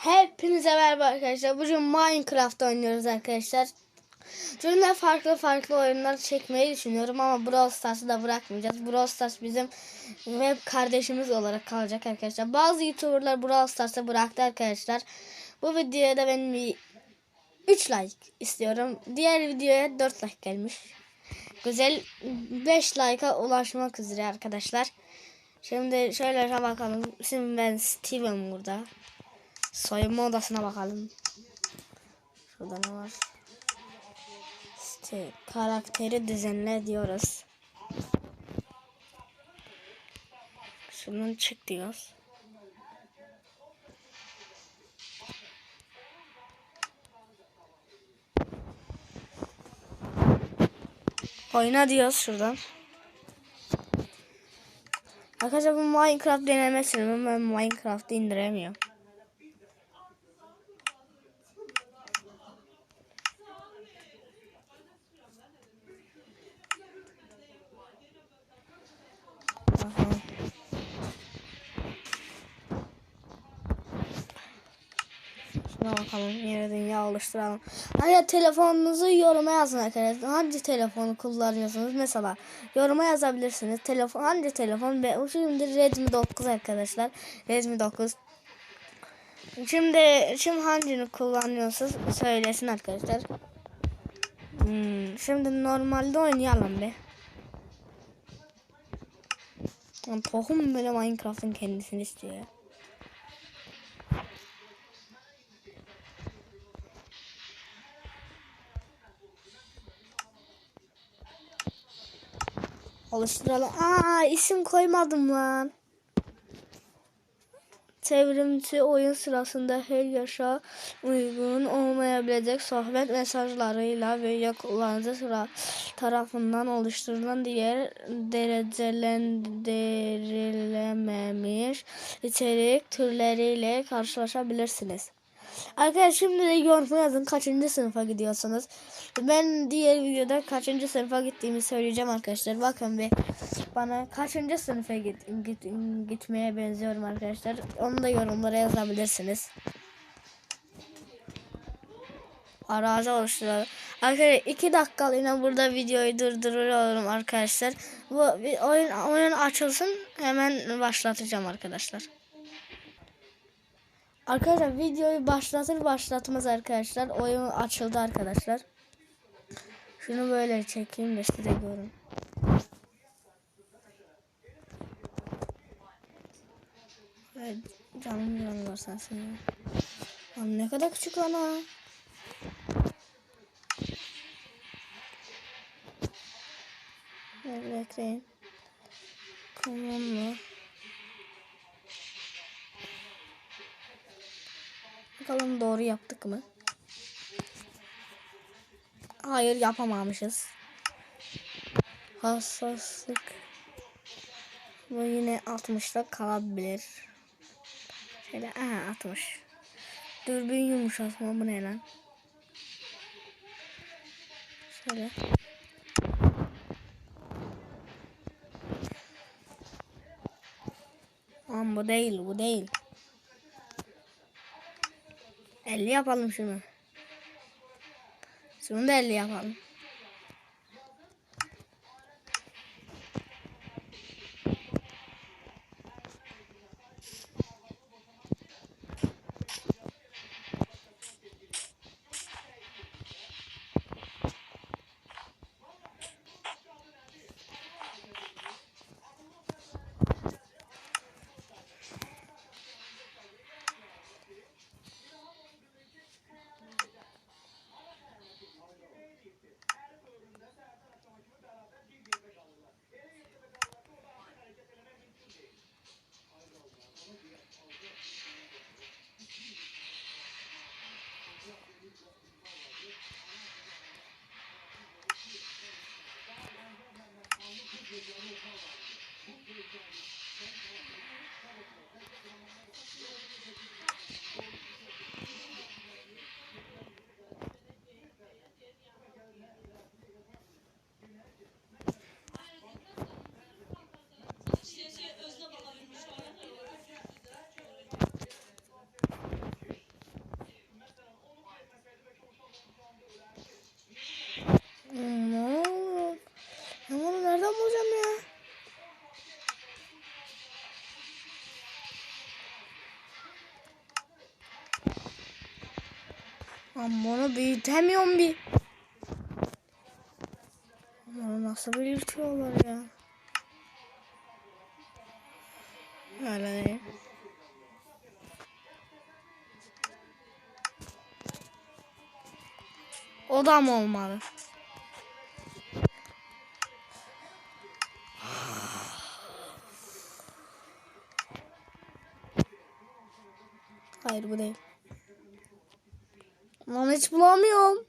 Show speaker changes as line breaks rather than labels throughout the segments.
Hepinize merhaba arkadaşlar. Bugün Minecraft oynuyoruz arkadaşlar. Bugün farklı farklı oyunlar çekmeyi düşünüyorum ama Brawl Stars'ı da bırakmayacağız. Brawl Stars bizim web kardeşimiz olarak kalacak arkadaşlar. Bazı YouTuber'lar Brawl Stars'ı bıraktı arkadaşlar. Bu videoya da benim bir 3 like istiyorum. Diğer videoya 4 like gelmiş. Güzel 5 like'a ulaşmak üzere arkadaşlar. Şimdi şöyle bakalım. Şimdi ben Steven burada. Soyunma odasına bakalım. Şurada ne var? İşte karakteri düzenle diyoruz. Şundan çık diyoruz. Oyna diyoruz şuradan. Arkadaşlar bu Minecraft denemesi mi? Ben Minecraft'ı indiremiyorum. Aha. Şuna bakalım. Yeni dünya oluşturalım. Hani telefonunuzu yoruma yazın arkadaşlar. Hangi telefonu kullanıyorsunuz? Mesela yoruma yazabilirsiniz. Telefon hangi telefon? Ben şimdi Redmi 9 arkadaşlar. Redmi 9. Şimdi şimdi hangini kullanıyorsunuz söylesin arkadaşlar. Hmm, şimdi normalde oynayalım be. Tohum böyle Minecraft'ın kendisini istiyor Oluşturalım. Aa isim koymadım lan. Çevrimçi oyun sırasında her yaşa uygun olmayabilecek sohbet mesajlarıyla veya kullanıcı sıra tarafından oluşturulan diğer derecəlendirilememiş içerik türleriyle karşılaşabilirsiniz. Arkadaşlar şimdi de yoruma yazın kaçıncı sınıfa gidiyorsunuz. Ben diğer videoda kaçıncı sınıfa gittiğimi söyleyeceğim arkadaşlar. Bakın bir bana kaçıncı sınıfa git, git, gitmeye benziyorum arkadaşlar. Onu da yorumlara yazabilirsiniz. Arazi oluşturalım. Arkadaşlar iki dakikalığına burada videoyu durduruyorum arkadaşlar. Bu oyun oyun açılsın hemen başlatacağım arkadaşlar. Arkadaşlar videoyu başlatır başlatmaz arkadaşlar oyun açıldı arkadaşlar. Şunu böyle çekeyim de size görün. Evet, canım yanıyor sensin ya. Lan ne kadar küçük. Evet, bekleyin. Tamam mı? Bakalım doğru yaptık mı? Hayır yapamamışız. Hassaslık. Bu yine 60'da kalabilir. Şöyle aha 60. Dürbün yumuşatma bu ne lan? Şöyle. Aman bu değil bu değil. 50 yapalım şunu. Şunu da 50 yapalım. Ama bunu büyütemiyorum bir. Ama nasıl büyütüyorlar ya? Öyle değil. O da mı olmalı? Hayır bu değil. Lan hiç bulamıyorum.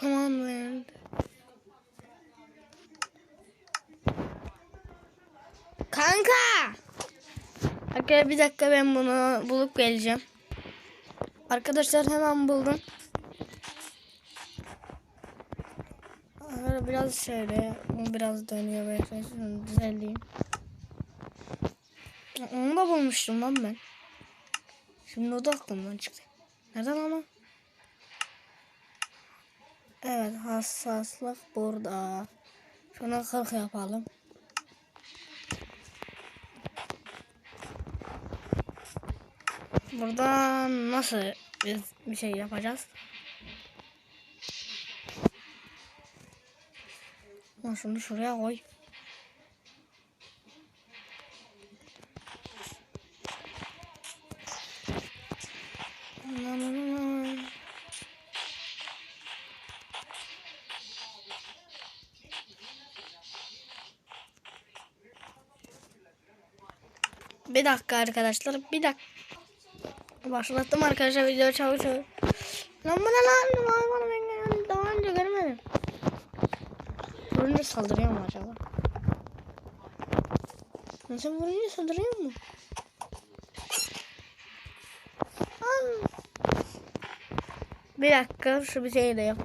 Come on land. Kanka! Arkadaşlar bir dakika ben bunu bulup geleceğim. Arkadaşlar hemen buldum. Arkadaşlar biraz şöyle biraz dönüyor böyle şunu düzenleyeyim. Onu da bulmuştum lan ben. Şimdi o da aklımdan çıktı. Nereden ama? Evet hassaslık burada. Şuna 40 yapalım. Burada nasıl biz bir şey yapacağız? Şunu şuraya koy. Bir dakika arkadaşlar bir dakika. Başlattım arkadaşlar video çabuk çabuk. Lan bu ne lan? Vay bana ben daha önce görmedim. Vurunca saldırıyor mu acaba? Nasıl vurunca saldırıyor mu? An. Bir dakika şu bir şey de yap.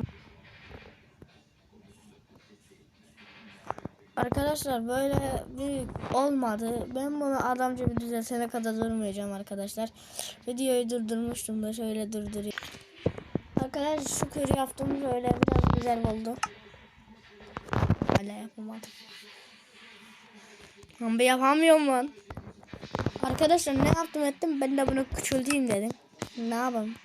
Arkadaşlar böyle büyük olmadı. Ben bunu adamca bir düzelsene kadar durmayacağım arkadaşlar. Videoyu durdurmuştum da şöyle durdurayım. Arkadaşlar şükür yaptım böyle biraz güzel oldu. Hala yapamadım. Lan bir yapamıyorum lan. Arkadaşlar ne yaptım ettim ben de bunu küçülteyim dedim. Ne yapayım?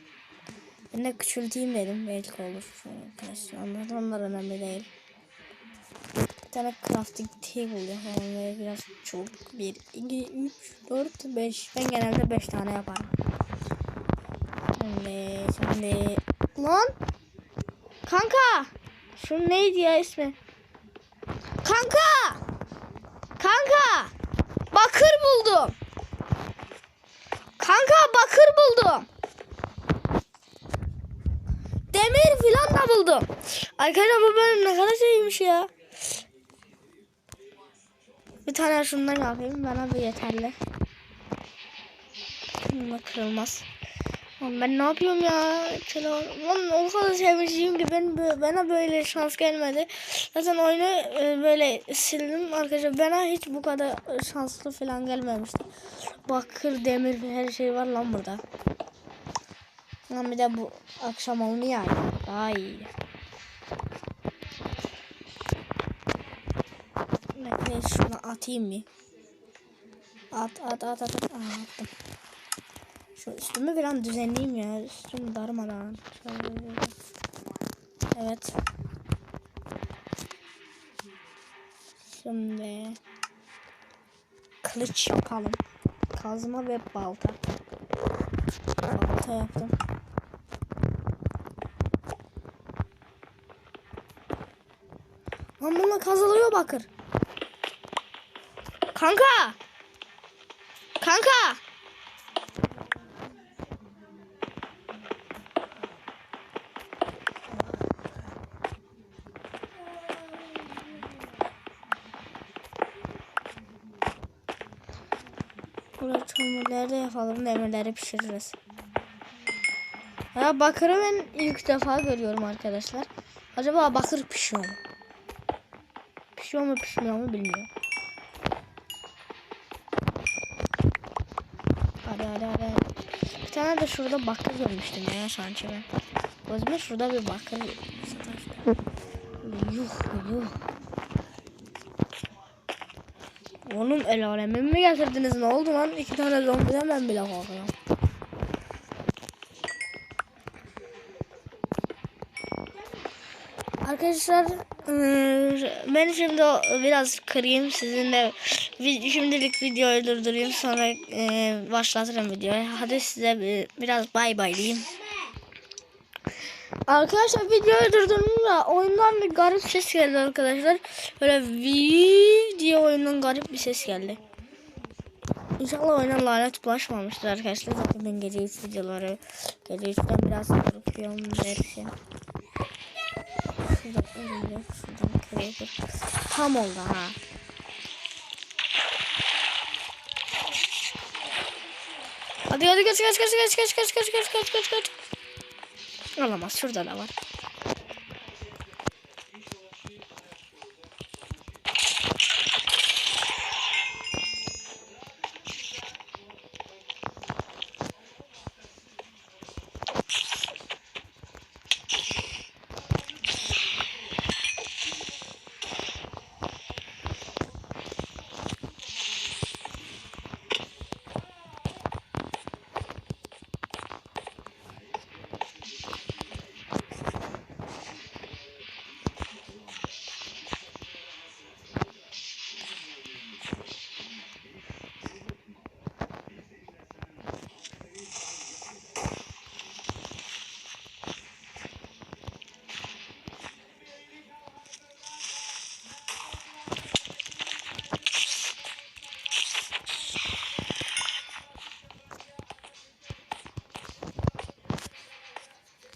Ben de küçülteyim dedim belki olur. Arkadaşlar onlar, onlar önemli değil. Bir tane crafting table yapalım biraz çok. 1, 2, 3, 4, 5. Ben genelde 5 tane yaparım. Şimdi, şimdi. Lan! Kanka! Şu neydi ya ismi? Kanka! Kanka! Bakır buldum. Kanka bakır buldum. Demir filan da buldum. Arkadaşlar bu bölüm ne kadar şeymiş ya. Bir tane şundan yapayım. Bana bir yeterli. Bununla kırılmaz. Lan ben ne yapıyorum ya? Lan o kadar sevmişim ki ben bana böyle şans gelmedi. Zaten oyunu e, böyle sildim arkadaşlar. Bana hiç bu kadar şanslı falan gelmemişti. Bakır, demir her şey var lan burada. Lan bir de bu akşam onu yani. Daha iyi. Bekle şunu atayım? At at at at. at. Aa, attım. Şu üstümü falan düzenleyeyim ya. Üstüm darmadan. Şöyle. Evet. Şimdi kılıç yapalım. Kazma ve balta. Balta yaptım. Lan bununla kazılıyor bakır. Kanka! Kanka! Burada de yapalım. Demirleri pişiririz. Ya bakırı ben ilk defa görüyorum arkadaşlar. Acaba bakır pişiyor mu? Pişiyor mu pişmiyor mu bilmiyorum. Hadi hadi hadi. Bir tane de şurada bakır görmüştüm ya sanki ben. O şurada bir bakır. Yuh yuh. Oğlum el alemin mi getirdiniz ne oldu lan? İki tane zombiden ben bile korkuyorum. Arkadaşlar eee, ben şimdi biraz kırayım sizinle şimdilik videoyu durdurayım sonra eee, başlatırım videoyu. Hadi size bir- biraz bay bay diyeyim. Arkadaşlar videoyu durdurdum da oyundan bir garip ses geldi arkadaşlar. Böyle vi diye oyundan garip bir ses geldi. İnşallah oyuna lanet bulaşmamıştır arkadaşlar. Zaten ben gece üç videoları gece üçten biraz korkuyorum belki. Şuradan ölüyor. Şuradan kırılır. Tam oldu ha. Hadi hadi kaç kaç kaç kaç kaç kaç kaç kaç kaç kaç kaç. Olamaz şurada da var.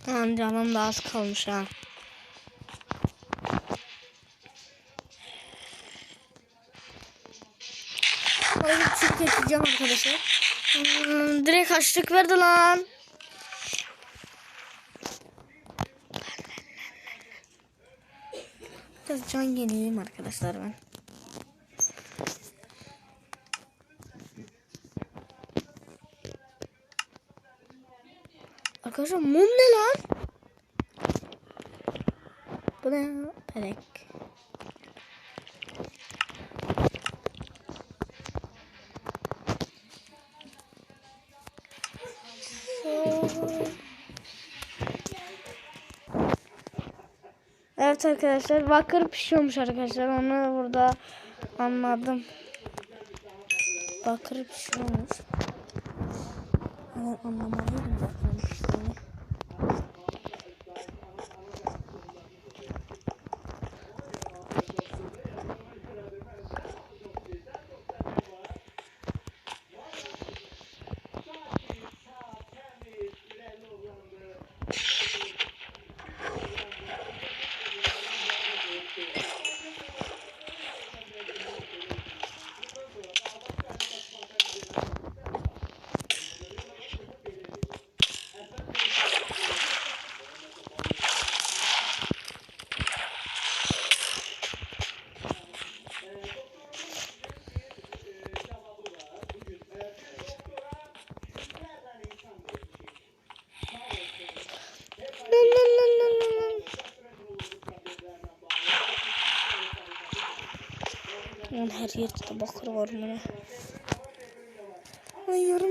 Lan canım da az kalmış ha. Orayı çift geçeceğim arkadaşlar. Hmm, direkt açlık verdi lan. Biraz can yenileyim arkadaşlar ben. Arkadaşlar mum ne lan? Bu ne? Pelek. Evet arkadaşlar bakır pişiyormuş arkadaşlar onu burada anladım. Bakır pişiyormuş. Ben anlamalıydım bakır her yerde bakır var bana. Hayır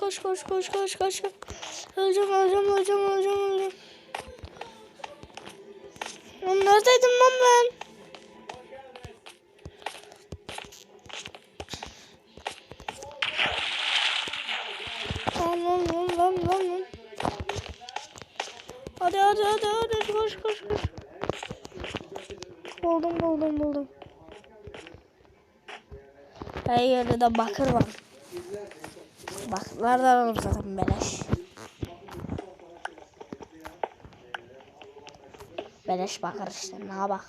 koş koş koş koş koş. Öleceğim öleceğim öleceğim öleceğim öleceğim Lan neredeydim lan ben? Lan lan lan lan lan lan. Hadi hadi hadi hadi koş koş koş. Buldum buldum buldum. Her yerde de bakır var. Bak nerede alalım zaten beleş. Beleş bakar işte ne bak.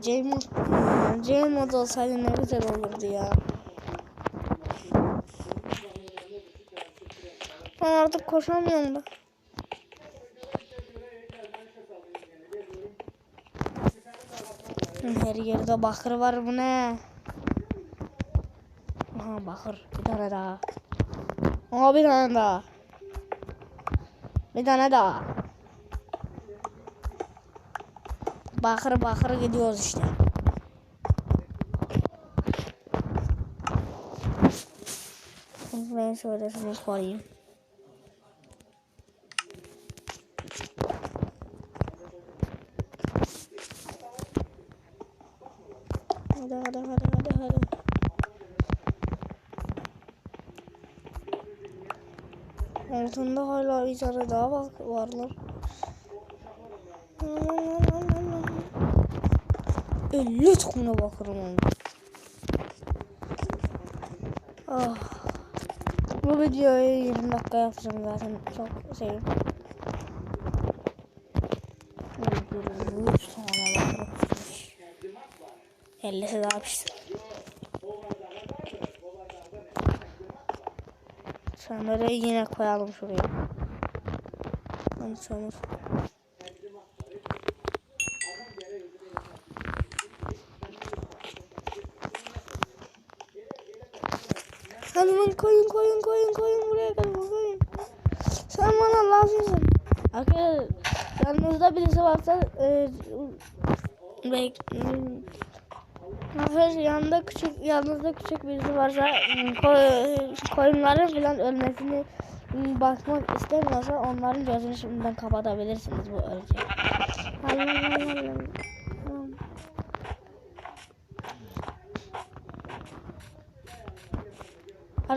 Ya James, James olsaydı ne güzel olurdu ya. Ben artık koşamıyorum da. Her yerde bakır var bu ne? Aha bakır bir tane daha. Aha bir tane daha. Bir tane daha. Bakır bakır gidiyoruz işte. Ben şöyle şunu koyayım. Hadi hadi hadi hadi hadi. Altında hala bir tane daha bak varlar. 50 tane bakırım onu. Ah. Bu videoyu 20 dakika yapacağım zaten çok şey. 100 tane bakırım pişmiş. 50'si daha pişsin. Çömürü yine koyalım şuraya. Lan çömür. Lan koyun koyun koyun koyun buraya gel koyun. Sen bana lazımsın. Arkadaşlar yanınızda birisi varsa e, bek, Arkadaşlar yanında küçük yanınızda küçük birisi varsa koy, koyunların falan ölmesini bakmak istemiyorsa onların gözünü şimdiden kapatabilirsiniz bu ölecek.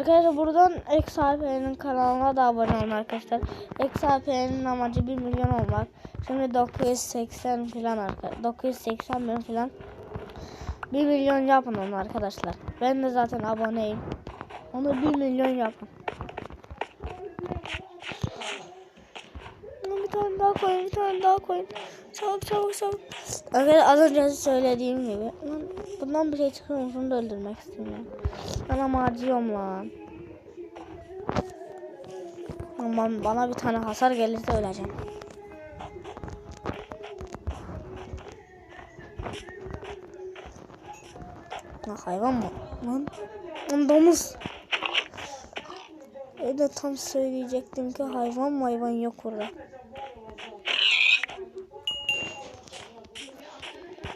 Arkadaşlar buradan XRP'nin kanalına da abone olun arkadaşlar. XRP'nin amacı 1 milyon olmak. Şimdi 980 falan arkadaşlar. 980 bin falan. 1 milyon yapın onu arkadaşlar. Ben de zaten aboneyim. Onu 1 milyon yapın. Bir tane daha koyun, bir tane daha koyun. Çabuk çabuk çabuk. Arkadaşlar az önce söylediğim gibi. Bundan bir şey çıkıyor? Şunu da öldürmek istiyorum. Anam acıyorum lan. Aman bana bir tane hasar gelirse öleceğim. Lan hayvan mı? Lan, lan domuz. Öyle tam söyleyecektim ki hayvan mı hayvan yok orada.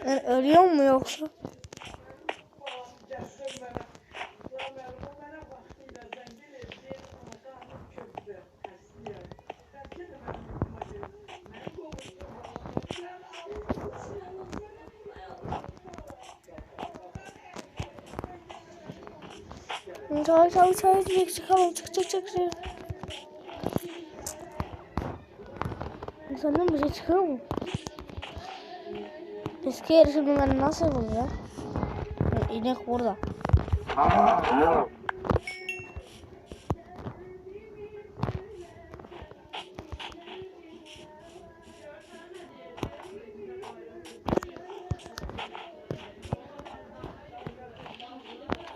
Ben ölüyor mu yoksa? Çabuk çabuk çabuk çık çıkalım çık çık çık çık. Senden bir şey çıkıyor mu? Eski yarışımları nasıl yapılıyor? Ya, İnek burada.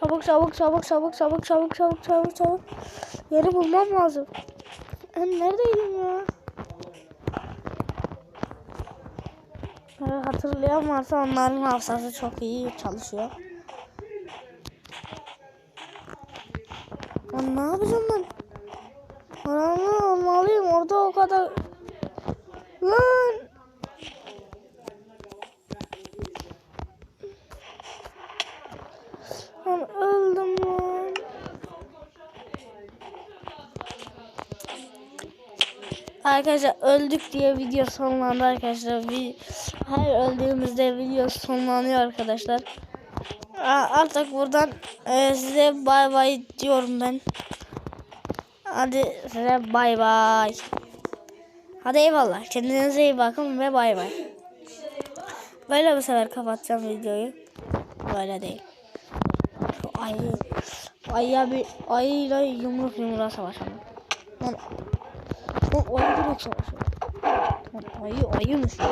Çabuk çabuk çabuk çabuk çabuk çabuk çabuk çabuk çabuk. Yeri bulmam lazım. Ben neredeydim ya? Evet, hatırlayan varsa onların hafızası çok iyi çalışıyor. Lan ne yapacağım ben? Paramı olmalıyım orada o kadar. Lan! Lan öldüm lan. Arkadaşlar öldük diye video sonlandı arkadaşlar. Her öldüğümüzde video sonlanıyor arkadaşlar. Artık buradan e, size bay bay diyorum ben. Hadi size bay bay. Hadi eyvallah. Kendinize iyi bakın ve bay bay. Böyle bu sefer kapatacağım videoyu. Böyle değil. Şu ayı. Ayıya bir ayıyla yumruk yumruğa savaşalım. Lan ayı direkt savaşıyor. Lan ayı ayıymış ya.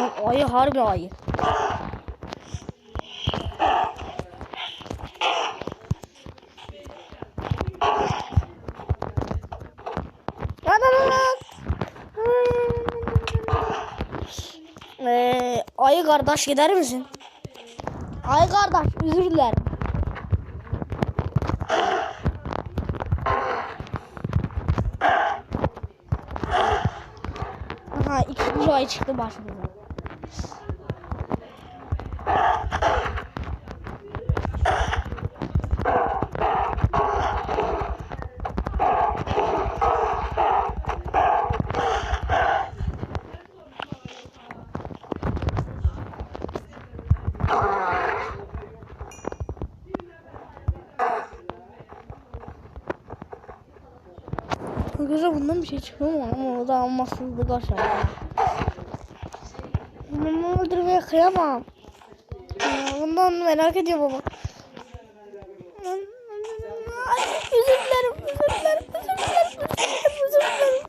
Lan ayı harbi ayı. Ee, ayı kardeş gider misin? Ay kardeş özür dilerim. Aha ikinci ay çıktı başımıza. Arkadaşlar bundan bir şey çıkıyor mu? Ama o da almazsızlık aşağı. Bunu öldürmeye kıyamam. Ya, bundan merak ediyorum ama. Ay, özür dilerim, özür dilerim, özür dilerim, özür dilerim, özür dilerim.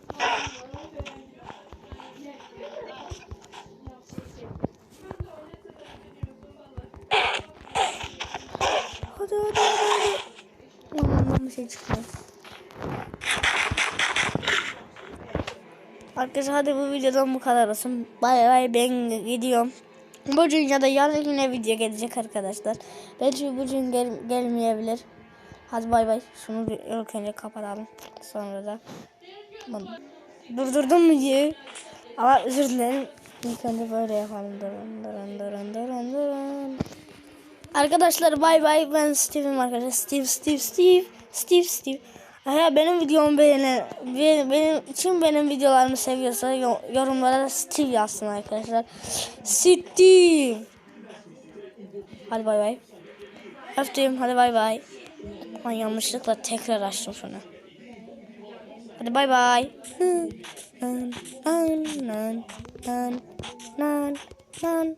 Hadi hadi hadi hadi. Ondan bir şey çıkmıyor. Arkadaşlar hadi bu videodan bu kadar olsun. Bay bay ben gidiyorum. Bu ya da yarın yine video gelecek arkadaşlar. Belki bugün gel gelmeyebilir. Hadi bay bay. Şunu ilk önce kapatalım. Sonra da durdurdum videoyu. Ama özür dilerim. İlk önce böyle yapalım. Durun durun durun durun durun. Arkadaşlar bay bay ben Steve'im arkadaşlar. Steve Steve Steve Steve Steve. Eğer benim videomu beğenen, benim, için benim videolarımı seviyorsa yo- yorumlara Steve yazsın arkadaşlar. Steve. Hadi bay bay. Öptüm hadi bay bay. Aman yanlışlıkla tekrar açtım şunu. Hadi bay bay. Nan, nan, nan, nan, nan.